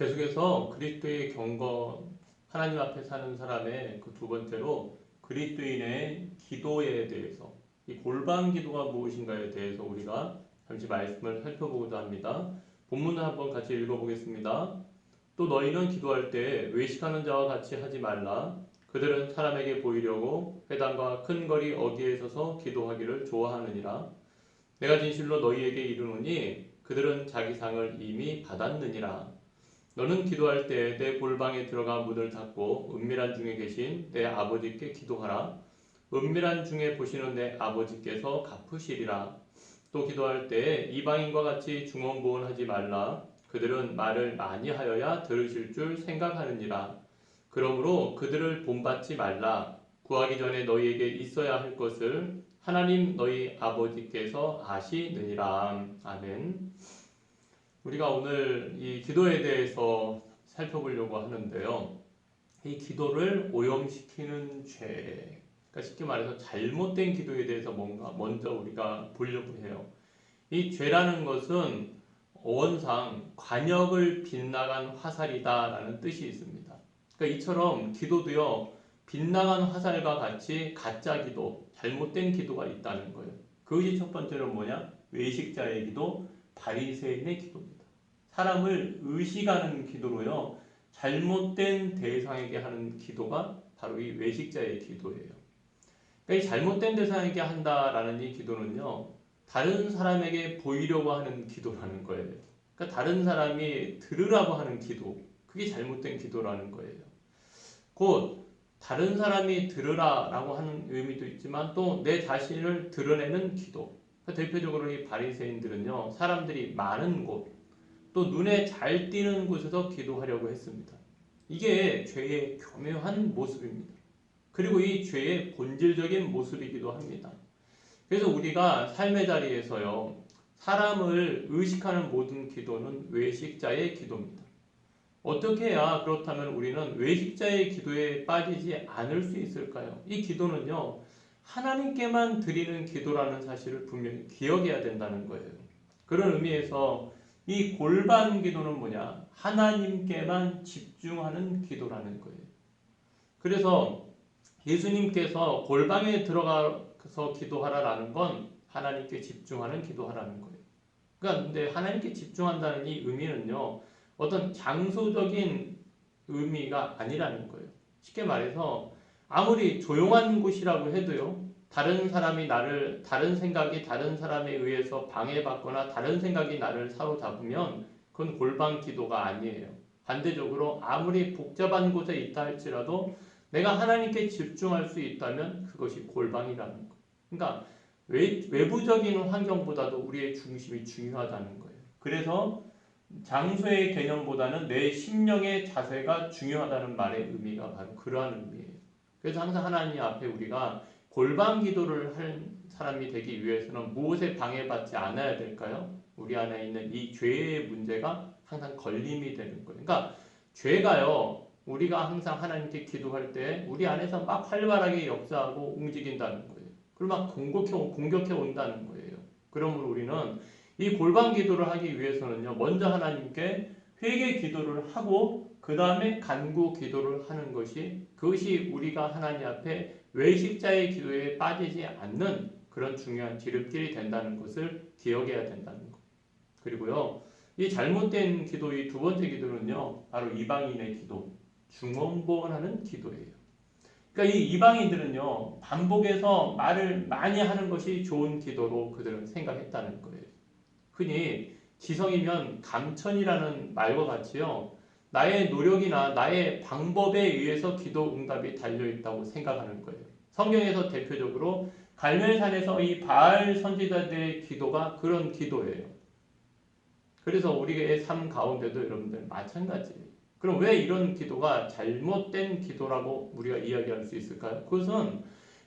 계속해서 그리스도의 경거 하나님 앞에 사는 사람의 그 두 번째로 그리스도인의 기도에 대해서 이 골방 기도가 무엇인가에 대해서 우리가 잠시 말씀을 살펴보고자 합니다. 본문을 한번 같이 읽어보겠습니다. 또 너희는 기도할 때 외식하는 자와 같이 하지 말라. 그들은 사람에게 보이려고 회당과 큰 거리 어귀에 서서 기도하기를 좋아하느니라. 내가 진실로 너희에게 이르노니 그들은 자기 상을 이미 받았느니라. 너는 기도할 때 내 골방에 들어가 문을 닫고 은밀한 중에 계신 내 아버지께 기도하라. 은밀한 중에 보시는 내 아버지께서 갚으시리라. 또 기도할 때 이방인과 같이 중언부언하지 말라. 그들은 말을 많이 하여야 들으실 줄 생각하느니라. 그러므로 그들을 본받지 말라. 구하기 전에 너희에게 있어야 할 것을 하나님 너희 아버지께서 아시느니라. 아멘. 우리가 오늘 이 기도에 대해서 살펴보려고 하는데요. 이 기도를 오염시키는 죄. 그러니까 쉽게 말해서 잘못된 기도에 대해서 뭔가 먼저 우리가 보려고 해요. 이 죄라는 것은 어원상 관역을 빗나간 화살이다라는 뜻이 있습니다. 그러니까 이처럼 기도도요 빗나간 화살과 같이 가짜 기도, 잘못된 기도가 있다는 거예요. 그것이 첫 번째로 뭐냐? 외식자의 기도, 바리새인의 기도입니다. 사람을 의식하는 기도로요 잘못된 대상에게 하는 기도가 바로 이 외식자의 기도예요. 그러니까 이 잘못된 대상에게 한다라는 이 기도는요 다른 사람에게 보이려고 하는 기도라는 거예요. 그러니까 다른 사람이 들으라고 하는 기도, 그게 잘못된 기도라는 거예요. 곧 다른 사람이 들으라라고 하는 의미도 있지만 또 내 자신을 드러내는 기도. 그러니까 대표적으로 이 바리새인들은요, 사람들이 많은 곳, 또 눈에 잘 띄는 곳에서 기도하려고 했습니다. 이게 죄의 교묘한 모습입니다. 그리고 이 죄의 본질적인 모습이기도 합니다. 그래서 우리가 삶의 자리에서요, 사람을 의식하는 모든 기도는 외식자의 기도입니다. 어떻게 해야 그렇다면 우리는 외식자의 기도에 빠지지 않을 수 있을까요? 이 기도는요, 하나님께만 드리는 기도라는 사실을 분명히 기억해야 된다는 거예요. 그런 의미에서 이 골반 기도는 뭐냐? 하나님께만 집중하는 기도라는 거예요. 그래서 예수님께서 골방에 들어가서 기도하라라는 건 하나님께 집중하는 기도하라는 거예요. 그러니까 근데 하나님께 집중한다는 이 의미는요. 어떤 장소적인 의미가 아니라는 거예요. 쉽게 말해서 아무리 조용한 곳이라고 해도요. 다른 사람이 나를 다른 생각이 다른 사람에 의해서 방해받거나 다른 생각이 나를 사로잡으면 그건 골방 기도가 아니에요. 반대적으로 아무리 복잡한 곳에 있다 할지라도 내가 하나님께 집중할 수 있다면 그것이 골방이라는 거예요. 그러니까 외, 외부적인 환경보다도 우리의 중심이 중요하다는 거예요. 그래서 장소의 개념보다는 내 심령의 자세가 중요하다는 말의 의미가 바로 그러한 의미예요. 그래서 항상 하나님 앞에 우리가 골방 기도를 할 사람이 되기 위해서는 무엇에 방해받지 않아야 될까요? 우리 안에 있는 이 죄의 문제가 항상 걸림이 되는 거예요. 그러니까 죄가요, 우리가 항상 하나님께 기도할 때 우리 안에서 막 활발하게 역사하고 움직인다는 거예요. 그리고 막 공격해, 공격해 온다는 거예요. 그러므로 우리는 이 골방 기도를 하기 위해서는요, 먼저 하나님께 회개 기도를 하고 그 다음에 간구 기도를 하는 것이 그것이 우리가 하나님 앞에 외식자의 기도에 빠지지 않는 그런 중요한 지름길이 된다는 것을 기억해야 된다는 것. 그리고요, 이 잘못된 기도의 두 번째 기도는요, 바로 이방인의 기도, 중언부언하는 기도예요. 그러니까 이 이방인들은요, 반복해서 말을 많이 하는 것이 좋은 기도로 그들은 생각했다는 거예요. 흔히 지성이면 감천이라는 말과 같이요. 나의 노력이나 나의 방법에 의해서 기도 응답이 달려 있다고 생각하는 거예요. 성경에서 대표적으로 갈멜산에서 이 바알 선지자들의 기도가 그런 기도예요. 그래서 우리의 삶 가운데도 여러분들 마찬가지예요. 그럼 왜 이런 기도가 잘못된 기도라고 우리가 이야기할 수 있을까요? 그것은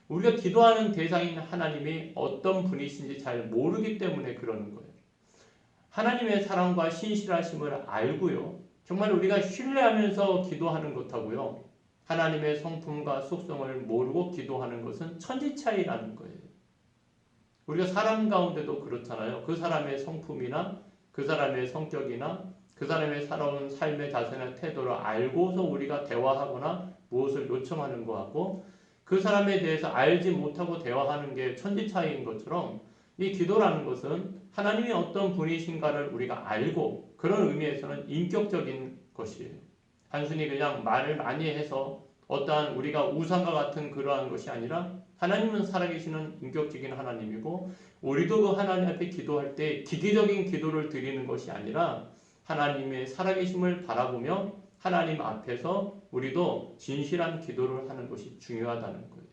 우리가 기도하는 대상인 하나님이 어떤 분이신지 잘 모르기 때문에 그러는 거예요. 하나님의 사랑과 신실하심을 알고요. 정말 우리가 신뢰하면서 기도하는 것하고요. 하나님의 성품과 속성을 모르고 기도하는 것은 천지 차이라는 거예요. 우리가 사람 가운데도 그렇잖아요. 그 사람의 성품이나 그 사람의 성격이나 그 사람의 살아온 삶의 자세나 태도를 알고서 우리가 대화하거나 무엇을 요청하는 거하고 그 사람에 대해서 알지 못하고 대화하는 게 천지 차이인 것처럼 이 기도라는 것은 하나님이 어떤 분이신가를 우리가 알고 그런 의미에서는 인격적인 것이에요. 단순히 그냥 말을 많이 해서 어떠한 우리가 우상과 같은 그러한 것이 아니라 하나님은 살아계시는 인격적인 하나님이고 우리도 그 하나님 앞에 기도할 때 기계적인 기도를 드리는 것이 아니라 하나님의 살아계심을 바라보며 하나님 앞에서 우리도 진실한 기도를 하는 것이 중요하다는 거예요.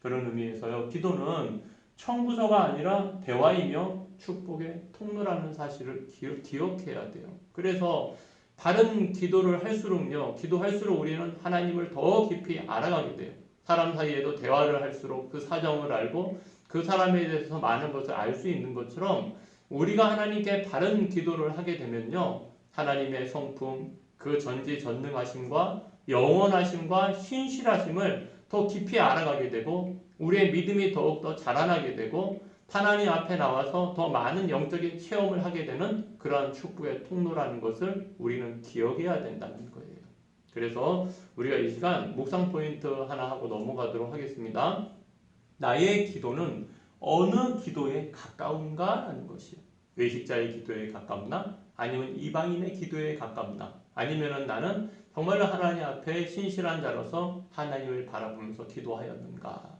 그런 의미에서요. 기도는 청구서가 아니라 대화이며 축복의 통로라는 사실을 기억, 해야 돼요. 그래서 다른 기도를 할수록요. 기도할수록 우리는 하나님을 더 깊이 알아가게 돼요. 사람 사이에도 대화를 할수록 그 사정을 알고 그 사람에 대해서 많은 것을 알 수 있는 것처럼 우리가 하나님께 바른 기도를 하게 되면요. 하나님의 성품, 그 전지 전능하심과 영원하심과 신실하심을 더 깊이 알아가게 되고 우리의 믿음이 더욱더 자라나게 되고 하나님 앞에 나와서 더 많은 영적인 체험을 하게 되는 그러한 축복의 통로라는 것을 우리는 기억해야 된다는 거예요. 그래서 우리가 이 시간 묵상 포인트 하나 하고 넘어가도록 하겠습니다. 나의 기도는 어느 기도에 가까운가 하는 것이요. 외식자의 기도에 가깝나? 아니면 이방인의 기도에 가깝나? 아니면 나는 정말로 하나님 앞에 신실한 자로서 하나님을 바라보면서 기도하였는가?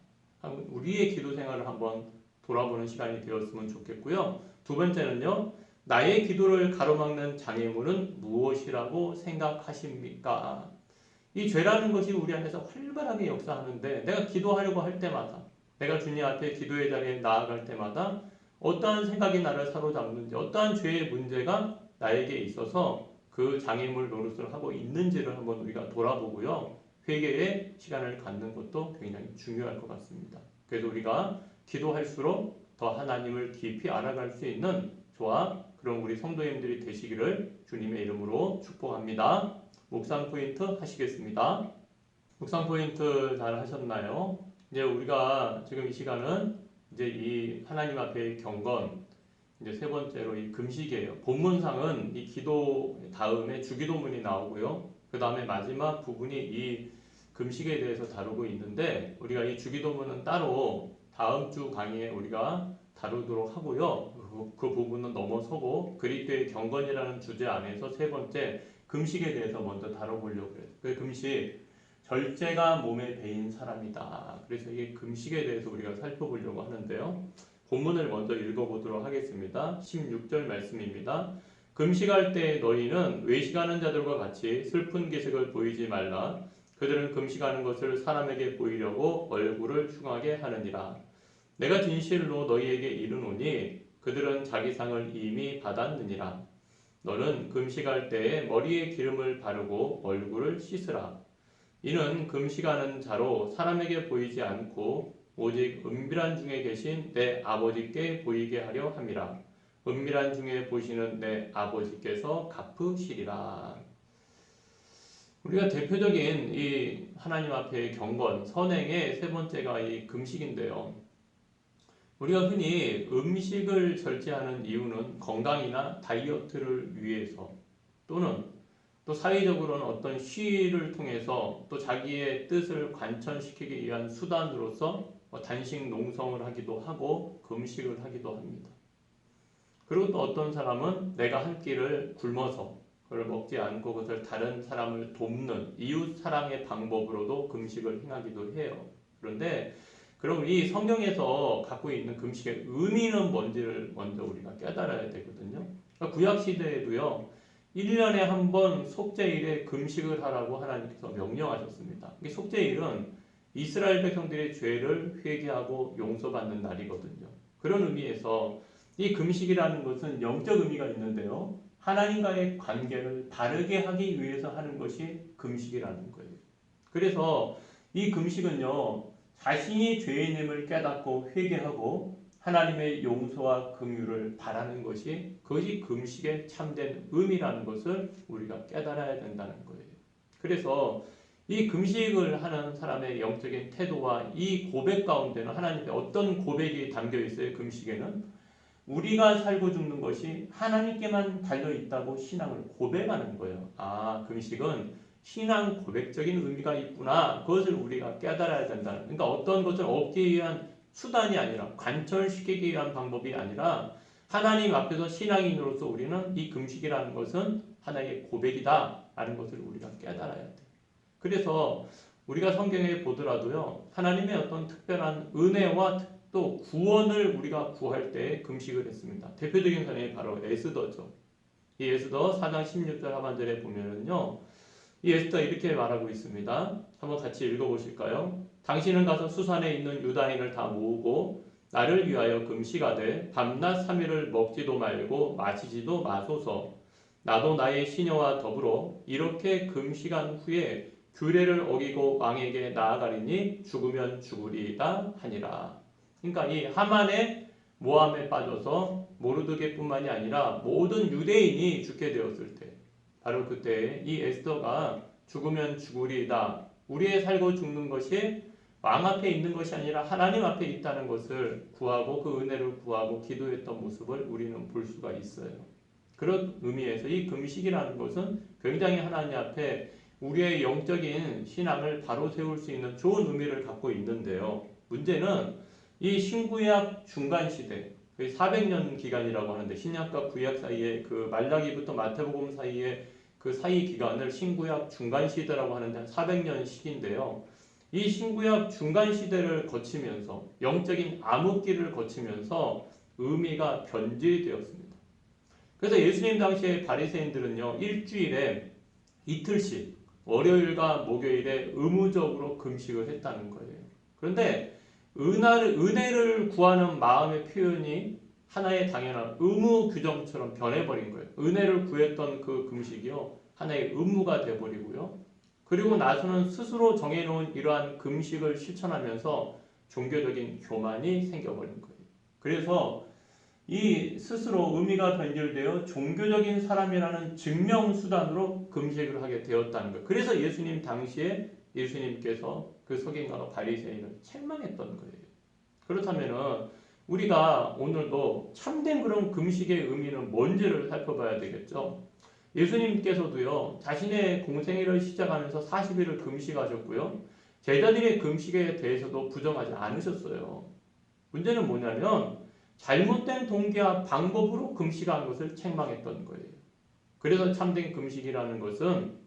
우리의 기도 생활을 한번 돌아보는 시간이 되었으면 좋겠고요. 두 번째는요. 나의 기도를 가로막는 장애물은 무엇이라고 생각하십니까? 이 죄라는 것이 우리 안에서 활발하게 역사하는데 내가 기도하려고 할 때마다 내가 주님 앞에 기도의 자리에 나아갈 때마다 어떠한 생각이 나를 사로잡는지 어떠한 죄의 문제가 나에게 있어서 그 장애물 노릇을 하고 있는지를 한번 우리가 돌아보고요. 회개의 시간을 갖는 것도 굉장히 중요할 것 같습니다. 그래서 우리가 기도할수록 더 하나님을 깊이 알아갈 수 있는 저와 그런 우리 성도님들이 되시기를 주님의 이름으로 축복합니다. 묵상 포인트 하시겠습니다. 묵상 포인트 잘 하셨나요? 이제 우리가 지금 이 시간은 이제 이 하나님 앞에 경건 이제 세 번째로 이 금식이에요. 본문상은 이 기도 다음에 주기도문이 나오고요. 그 다음에 마지막 부분이 이 금식에 대해서 다루고 있는데 우리가 이 주기도문은 따로 다음 주 강의에 우리가 다루도록 하고요. 그, 그 부분은 넘어서고 그리스도의 경건이라는 주제 안에서 세 번째 금식에 대해서 먼저 다뤄보려고 해요. 그 금식 절제가 몸에 배인 사람이다. 그래서 이 금식에 대해서 우리가 살펴보려고 하는데요. 본문을 먼저 읽어보도록 하겠습니다. 16절 말씀입니다. 금식할 때 너희는 외식하는 자들과 같이 슬픈 기색을 보이지 말라. 그들은 금식하는 것을 사람에게 보이려고 얼굴을 흉하게 하느니라. 내가 진실로 너희에게 이르노니 그들은 자기 상을 이미 받았느니라. 너는 금식할 때에 머리에 기름을 바르고 얼굴을 씻으라. 이는 금식하는 자로 사람에게 보이지 않고 오직 은밀한 중에 계신 내 아버지께 보이게 하려 함이라. 은밀한 중에 보시는 내 아버지께서 갚으시리라. 우리가 대표적인 이 하나님 앞에 경건, 선행의 세 번째가 이 금식인데요. 우리가 흔히 음식을 절제하는 이유는 건강이나 다이어트를 위해서 또는 또 사회적으로는 어떤 시위를 통해서 또 자기의 뜻을 관천시키기 위한 수단으로서 뭐 단식 농성을 하기도 하고 금식을 하기도 합니다. 그리고 또 어떤 사람은 내가 한 끼를 굶어서 그걸 먹지 않고 그것을 다른 사람을 돕는 이웃 사랑의 방법으로도 금식을 행하기도 해요. 그런데 그럼 이 성경에서 갖고 있는 금식의 의미는 뭔지를 먼저 우리가 깨달아야 되거든요. 그러니까 구약 시대에도요. 1년에 한 번 속죄일에 금식을 하라고 하나님께서 명령하셨습니다. 이 속죄일은 이스라엘 백성들의 죄를 회개하고 용서받는 날이거든요. 그런 의미에서 이 금식이라는 것은 영적 의미가 있는데요. 하나님과의 관계를 바르게 하기 위해서 하는 것이 금식이라는 거예요. 그래서 이 금식은요, 자신이 죄인임을 깨닫고 회개하고 하나님의 용서와 긍휼을 바라는 것이 그것이 금식의 참된 의미라는 것을 우리가 깨달아야 된다는 거예요. 그래서 이 금식을 하는 사람의 영적인 태도와 이 고백 가운데는 하나님께 어떤 고백이 담겨 있어요? 금식에는 우리가 살고 죽는 것이 하나님께만 달려 있다고 신앙을 고백하는 거예요. 아, 금식은 신앙 고백적인 의미가 있구나. 그것을 우리가 깨달아야 된다는. 그러니까 어떤 것을 얻기 위한 수단이 아니라 관철시키기 위한 방법이 아니라 하나님 앞에서 신앙인으로서 우리는 이 금식이라는 것은 하나의 고백이다 라는 것을 우리가 깨달아야 돼. 그래서 우리가 성경에 보더라도요 하나님의 어떤 특별한 은혜와 또 구원을 우리가 구할 때 금식을 했습니다. 대표적인 사람이 바로 에스더죠. 이 에스더 4장 16절 하반절에 보면은요 이 에스더 이렇게 말하고 있습니다. 한번 같이 읽어보실까요? 당신은 가서 수산에 있는 유다인을 다 모으고 나를 위하여 금식하되 밤낮 3일을 먹지도 말고 마시지도 마소서 나도 나의 시녀와 더불어 이렇게 금식한 후에 규례를 어기고 왕에게 나아가리니 죽으면 죽으리이다 하니라. 그러니까 이 하만의 모함에 빠져서 모르드게뿐만이 아니라 모든 유대인이 죽게 되었을 때 바로 그때 이 에스더가 죽으면 죽으리이다. 우리의 살고 죽는 것이 왕 앞에 있는 것이 아니라 하나님 앞에 있다는 것을 구하고 그 은혜를 구하고 기도했던 모습을 우리는 볼 수가 있어요. 그런 의미에서 이 금식이라는 것은 굉장히 하나님 앞에 우리의 영적인 신앙을 바로 세울 수 있는 좋은 의미를 갖고 있는데요. 문제는 이 신구약 중간 시대, 400년 기간이라고 하는데 신약과 구약 사이에 그 말라기부터 마태복음 사이에 그 사이 기간을 신구약 중간 시대라고 하는데 400년 시기인데요. 이 신구약 중간 시대를 거치면서 영적인 암흑기를 거치면서 의미가 변질이 되었습니다. 그래서 예수님 당시에 바리새인들은요 일주일에 이틀씩 월요일과 목요일에 의무적으로 금식을 했다는 거예요. 그런데 은하를, 은혜를 구하는 마음의 표현이 하나의 당연한 의무 규정처럼 변해버린 거예요. 은혜를 구했던 그 금식이요 하나의 의무가 돼버리고요. 그리고 나서는 스스로 정해놓은 이러한 금식을 실천하면서 종교적인 교만이 생겨버린 거예요. 그래서 이 스스로 의미가 변질되어 종교적인 사람이라는 증명수단으로 금식을 하게 되었다는 거예요. 그래서 예수님 당시에 예수님께서 그 석인과 바리새인을 책망했던 거예요. 그렇다면은 우리가 오늘도 참된 그런 금식의 의미는 뭔지를 살펴봐야 되겠죠. 예수님께서도요, 자신의 공생애를 시작하면서 40일을 금식하셨고요. 제자들의 금식에 대해서도 부정하지 않으셨어요. 문제는 뭐냐면 잘못된 동기와 방법으로 금식한 것을 책망했던 거예요. 그래서 참된 금식이라는 것은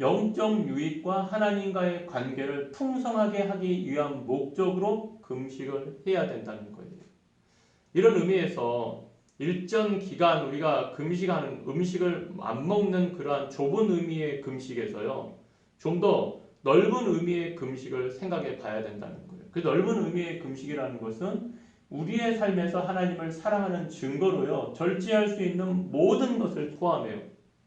영적 유익과 하나님과의 관계를 풍성하게 하기 위한 목적으로 금식을 해야 된다는 거예요. 이런 의미에서 일정 기간 우리가 금식하는 음식을 안 먹는 그러한 좁은 의미의 금식에서요. 좀 더 넓은 의미의 금식을 생각해 봐야 된다는 거예요. 그 넓은 의미의 금식이라는 것은 우리의 삶에서 하나님을 사랑하는 증거로요. 절제할 수 있는 모든 것을 포함해요.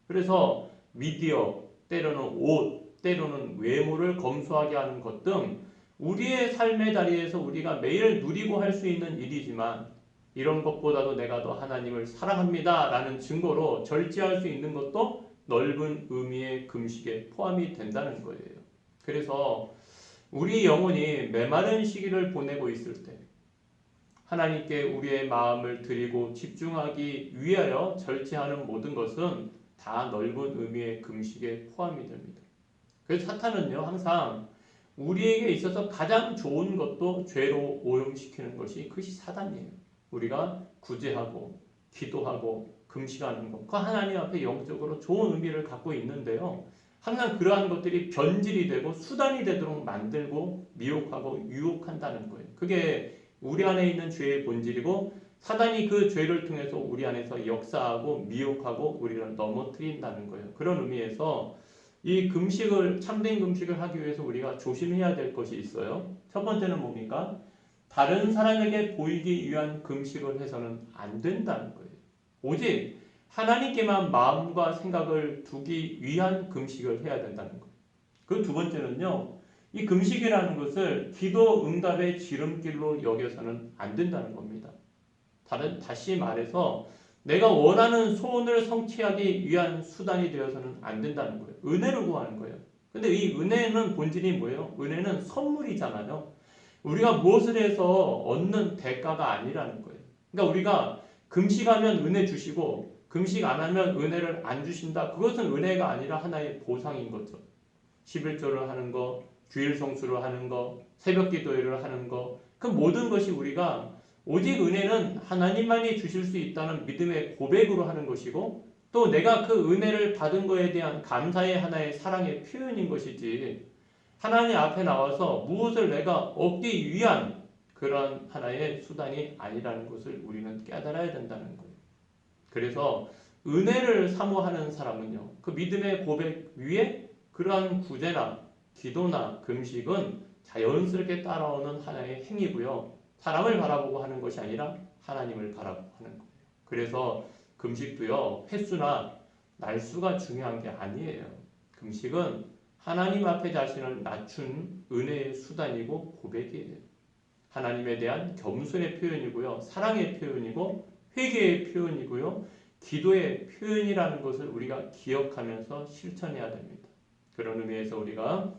그래서 미디어, 때로는 옷, 때로는 외모를 검소하게 하는 것 등 우리의 삶의 자리에서 우리가 매일 누리고 할 수 있는 일이지만 이런 것보다도 내가 더 하나님을 사랑합니다. 라는 증거로 절제할 수 있는 것도 넓은 의미의 금식에 포함이 된다는 거예요. 그래서 우리 영혼이 메마른 시기를 보내고 있을 때 하나님께 우리의 마음을 드리고 집중하기 위하여 절제하는 모든 것은 다 넓은 의미의 금식에 포함이 됩니다. 그래서 사탄은요, 항상 우리에게 있어서 가장 좋은 것도 죄로 오염시키는 것이 그것이 사단이에요. 우리가 구제하고 기도하고 금식하는 것, 그 하나님 앞에 영적으로 좋은 의미를 갖고 있는데요. 항상 그러한 것들이 변질이 되고 수단이 되도록 만들고 미혹하고 유혹한다는 거예요. 그게 우리 안에 있는 죄의 본질이고 사단이 그 죄를 통해서 우리 안에서 역사하고 미혹하고 우리를 넘어뜨린다는 거예요. 그런 의미에서 이 금식을 참된 금식을 하기 위해서 우리가 조심해야 될 것이 있어요. 첫 번째는 뭡니까? 다른 사람에게 보이기 위한 금식을 해서는 안 된다는 거예요. 오직 하나님께만 마음과 생각을 두기 위한 금식을 해야 된다는 거예요. 그 두 번째는요. 이 금식이라는 것을 기도 응답의 지름길로 여겨서는 안 된다는 겁니다. 다른 다시 말해서 내가 원하는 소원을 성취하기 위한 수단이 되어서는 안 된다는 거예요. 은혜를 구하는 거예요. 근데 이 은혜는 본질이 뭐예요? 은혜는 선물이잖아요. 우리가 무엇을 해서 얻는 대가가 아니라는 거예요. 그러니까 우리가 금식하면 은혜 주시고 금식 안 하면 은혜를 안 주신다. 그것은 은혜가 아니라 하나의 보상인 거죠. 11조를 하는 거, 주일 성수를 하는 거, 새벽 기도회를 하는 거, 그 모든 것이 우리가 오직 은혜는 하나님만이 주실 수 있다는 믿음의 고백으로 하는 것이고 또 내가 그 은혜를 받은 거에 대한 감사의 하나의 사랑의 표현인 것이지 하나님 앞에 나와서 무엇을 내가 얻기 위한 그런 하나의 수단이 아니라는 것을 우리는 깨달아야 된다는 거예요. 그래서 은혜를 사모하는 사람은요, 그 믿음의 고백 위에 그러한 구제나 기도나 금식은 자연스럽게 따라오는 하나의 행위고요. 사람을 바라보고 하는 것이 아니라 하나님을 바라보고 하는 거예요. 그래서 금식도요, 횟수나 날수가 중요한 게 아니에요. 금식은 하나님 앞에 자신을 낮춘 은혜의 수단이고 고백이에요. 하나님에 대한 겸손의 표현이고요. 사랑의 표현이고 회개의 표현이고요. 기도의 표현이라는 것을 우리가 기억하면서 실천해야 됩니다. 그런 의미에서 우리가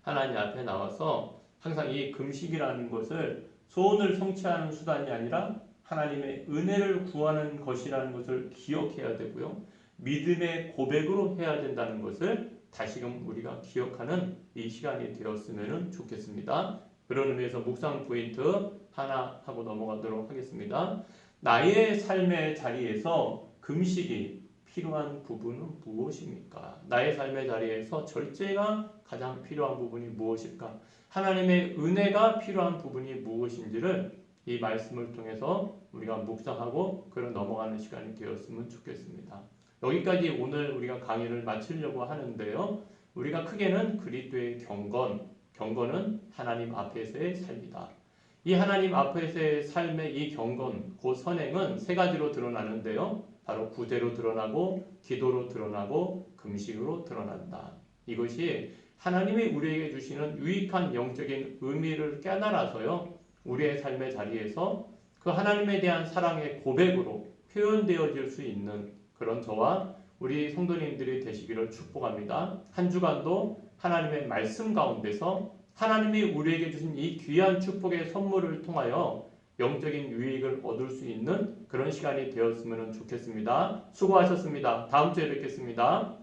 하나님 앞에 나와서 항상 이 금식이라는 것을 소원을 성취하는 수단이 아니라 하나님의 은혜를 구하는 것이라는 것을 기억해야 되고요. 믿음의 고백으로 해야 된다는 것을 다시금 우리가 기억하는 이 시간이 되었으면 좋겠습니다. 그런 의미에서 묵상 포인트 하나 하고 넘어가도록 하겠습니다. 나의 삶의 자리에서 금식이 필요한 부분은 무엇입니까? 나의 삶의 자리에서 절제가 가장 필요한 부분이 무엇일까? 하나님의 은혜가 필요한 부분이 무엇인지를 이 말씀을 통해서 우리가 묵상하고 그런 넘어가는 시간이 되었으면 좋겠습니다. 여기까지 오늘 우리가 강의를 마치려고 하는데요. 우리가 크게는 그리스도의 경건, 경건은 하나님 앞에서의 삶이다. 이 하나님 앞에서의 삶의 이 경건, 그 선행은 세 가지로 드러나는데요. 바로 구제로 드러나고 기도로 드러나고 금식으로 드러난다. 이것이 하나님이 우리에게 주시는 유익한 영적인 의미를 깨달아서요. 우리의 삶의 자리에서 그 하나님에 대한 사랑의 고백으로 표현되어질 수 있는 그런 저와 우리 성도님들이 되시기를 축복합니다. 한 주간도 하나님의 말씀 가운데서 하나님이 우리에게 주신 이 귀한 축복의 선물을 통하여 영적인 유익을 얻을 수 있는 그런 시간이 되었으면 좋겠습니다. 수고하셨습니다. 다음 주에 뵙겠습니다.